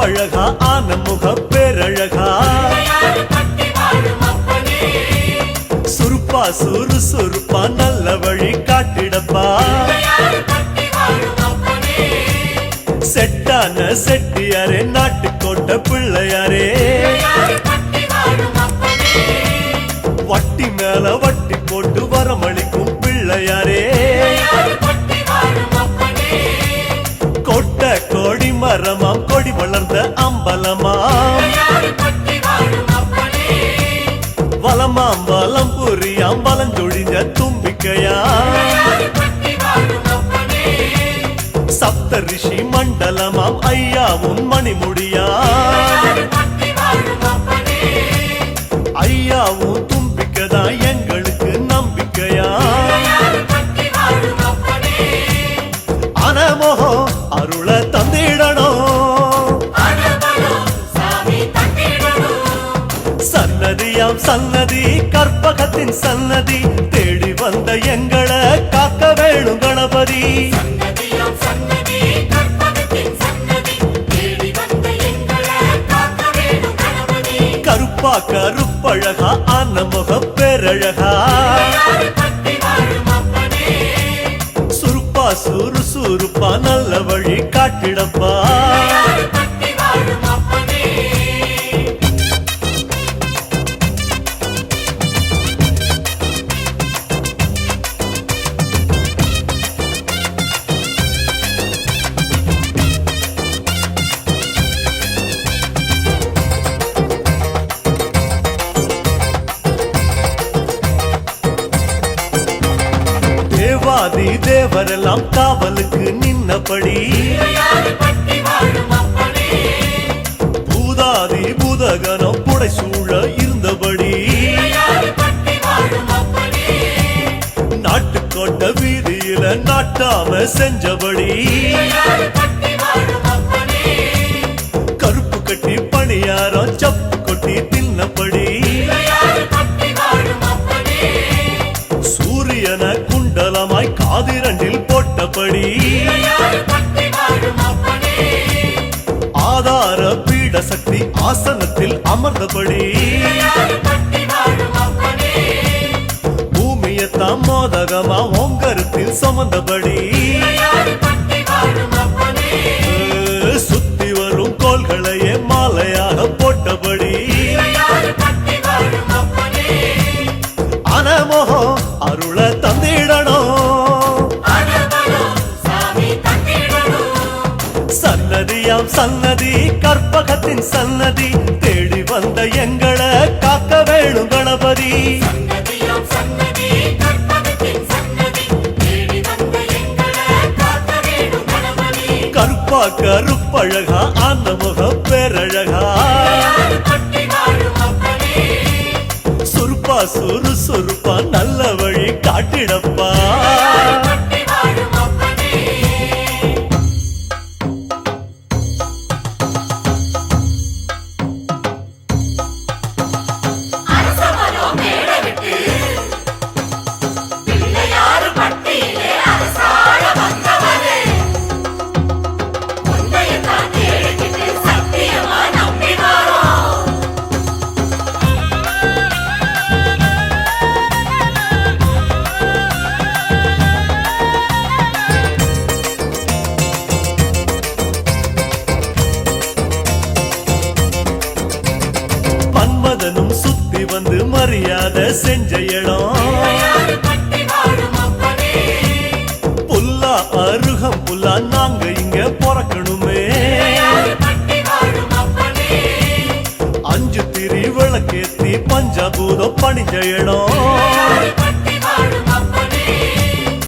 கருப்பழகா ஆனமுக பேரழகா. சுருப்பா சுறு சுருப்பா நல்ல வழி காட்டிடப்பா. செட்டான செட்டியாரே நாட்டுக்கோட்ட பிள்ளையாரே. வட்டி மேல வலமாம் பொறி அம்பலம் தொழிஞ்ச தும்பிக்கையா? சப்த ரிஷி மண்டலமாம் ஐயாவும் மணிமுடியா? சன்னதியாம் சன்னதி கற்பகத்தின் சன்னதி. தேடி வந்த எங்களை காக்க வேணும் கணபதி. கருப்பா கருப்பழகா அன்னமுக பேரழகா. சுருப்பா சுறு சுருப்பா நல்ல வழி காட்டிடப்பா. தேவாதி தேவரெல்லாம் காவலுக்கு நின்னபடி. பூதாதி பூதகனம் புடை சூழ இருந்தபடி. நாட்டுக்கோட்ட வீதியில நாட்டாம செஞ்சபடி. கருப்பு கட்டி பணியாரம் சப்பு கொட்டி தின்னபடி. அப்படி ஆதார பீட சக்தி ஆசனத்தில் அமர்ந்தபடி. பூமியத்தாம் மோதகமா ஓங்கருத்தில் சுமந்தபடி. சுத்தி வரும் கோள்களையே மாலையாக போட்ட சன்னதி கற்பகத்தின் சன்னதி தேடி வந்த எங்களை காக்க வேணும் கணபதி. கருப்பா கருப்பழகா அந்த முக பேரழகா. சுருப்பா சுறு சுருப்பா நல்ல வழி காட்டிடப்பா. தான் நாங்க இங்க பிறக்கணுமே. அஞ்சு திரி விளக்கேத்தி பஞ்சபூதம் பணிஞ்ச இடம்.